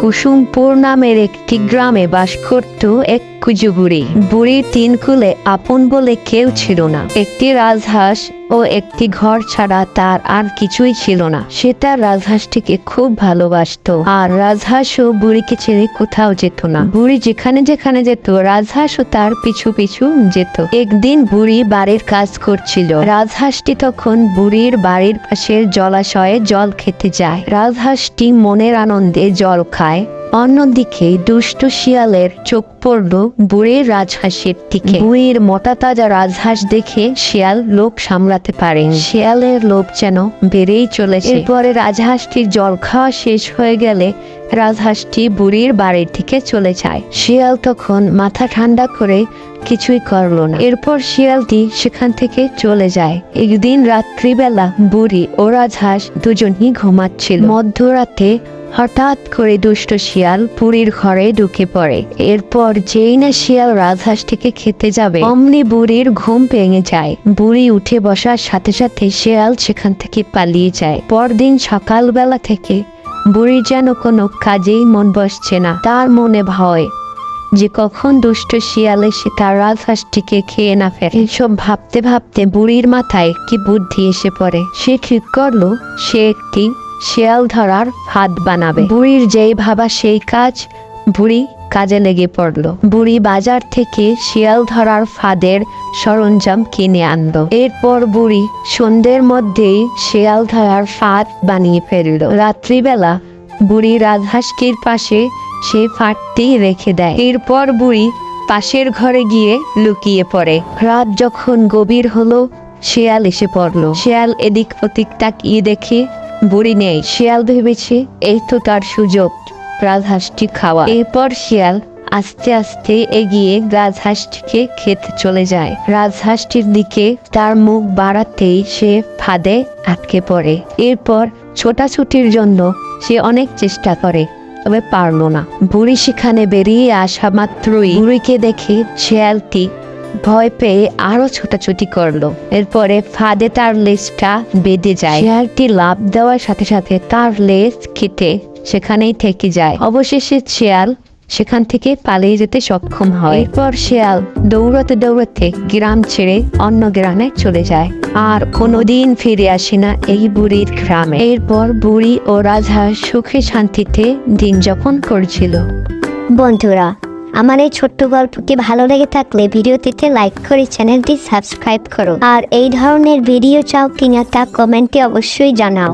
কুসুমপুর নামের একটি গ্রামে বাস করত এক কুজু বুড়ি বুড়ির তিন কুলে আপন বলে কেউ ছিল না। একটি রাজহাঁস ও একটি ঘর ছাড়া তার আর কিছুই ছিল না। সে তার রাজহাঁসটিকে খুব ভালোবাসতো। আর রাজহাঁসও বুড়িকে ছেড়ে কোথাও যেত না। বুড়ি যেখানে যেখানে যেত রাজহাঁসও তার পিছু পিছু যেত। একদিন বুড়ি বাড়ির কাজ করছিল। রাজহাঁসটি তখন বুড়ির বাড়ির পাশের জলাশয়ে জল খেতে যায়। রাজহাঁসটি মনের আনন্দে জল খায়। অন্যদিকে দুষ্ট শিয়ালের চোখ পড়ল বুড়ির রাজহাঁসের দিকে। বুড়ির মোটা তাজা রাজহাঁস দেখে শিয়াল লোভ সামলাতে পারেন শিয়ালের লোভ যেন বেড়েই চলেছে। এরপরে রাজহাঁসটির জল খাওয়া শেষ হয়ে গেলে রাজহাঁসটি বুড়ির বাড়ির থেকে চলে যায়। শিয়াল তখন মাথা ঠান্ডা করে কিছুই করল না। এরপর শিয়ালটি সেখান থেকে চলে যায়। একদিন রাত্রিবেলা বুড়ি ও রাজহাঁস দুজনই ঘুমাচ্ছিল। মধ্যরাতে হঠাৎ করে দুষ্ট শিয়াল পুরীর ঘরে ঢুকে পড়ে। এরপর যেই না শিয়াল রাজহাঁসটিকে খেতে যাবে, অমনি বুড়ির ঘুম ভেঙে যায়। বুড়ি উঠে বসার সাথে সাথে শিয়াল সেখান থেকে পালিয়ে যায়। পরদিন সকালবেলা থেকে বুড়ির যেন কোনো কাজেই মন বসছে না। তার মনে ভয় যে কখন দুষ্ট শিয়াল এসে তার রাজহাঁসটিকে খেয়ে না ফেলে। এসব ভাবতে ভাবতে বুড়ির মাথায় কি বুদ্ধি এসে পড়ে। সে ঠিক করল? সে একটি শিয়াল ধরার ফাঁদ বানাবে। বুড়ির যেই ভাবা সেই কাজ বুড়ি কাজে লেগে পড়ল। বুড়ি বাজার থেকে শিয়াল ধরার ফাঁদের সরঞ্জাম কিনে আনলো। এরপর বুড়ি সন্ধ্যের মধ্যেই শিয়াল ধরার ফাঁদ বানিয়ে ফেলল। রাত্রিবেলা বুড়ি রাজহাঁসটির পাশে সে ফাঁদটি রেখে দেয়। এরপর বুড়ি পাশের ঘরে গিয়ে লুকিয়ে পড়ে। রাত যখন গভীর হলো, শিয়াল এসে পড়ল। শিয়াল এদিক ওদিক তাকিয়ে দেখে বুড়ি নেই। শিয়াল ভেবেছে, এই তো তার সুযোগ, রাজহাঁসটি খাওয়া। এরপর শিয়াল আস্তে আস্তে এগিয়ে রাজহাঁসটিকে খেতে চলে যায়। রাজহাঁসটির দিকে তার মুখ বাড়াতেই সে ফাঁদে আটকে পড়ে। এরপর ছোটাছুটির জন্য সে অনেক চেষ্টা করে, তবে পারল না। বুড়ি সেখানে বেরিয়ে আসা মাত্রই বুড়িকে দেখে শিয়ালটি ভয় পেয়ে আরও ছোটাছুটি করল। এরপরে ফাঁদে তার লেজটা বেঁধে যায়। শিয়ালটি লাভ দেওয়ার সাথে সাথে তার লেজ কেটে সেখানেই থেকে যায়। অবশেষে শিয়াল সেখান থেকে পালিয়ে যেতে সক্ষম হয়। এরপর শিয়াল দৌড়াতে দৌড়াতে গ্রাম ছেড়ে অন্য গ্রামে চলে যায়। আর কোনোদিন ফিরে আসে না এই বুড়ির গ্রামে। এরপর বুড়ি ও রাজা সুখে শান্তিতে দিন যাপন করছিল। বন্ধুরা আমার এই ছোট্ট গল্পটি ভালো লেগে থাকলে ভিডিওটিতে লাইক করে চ্যানেলটি সাবস্ক্রাইব করো। আর এই ধরনের ভিডিও চাও কিনা তা কমেন্টে অবশ্যই জানাও।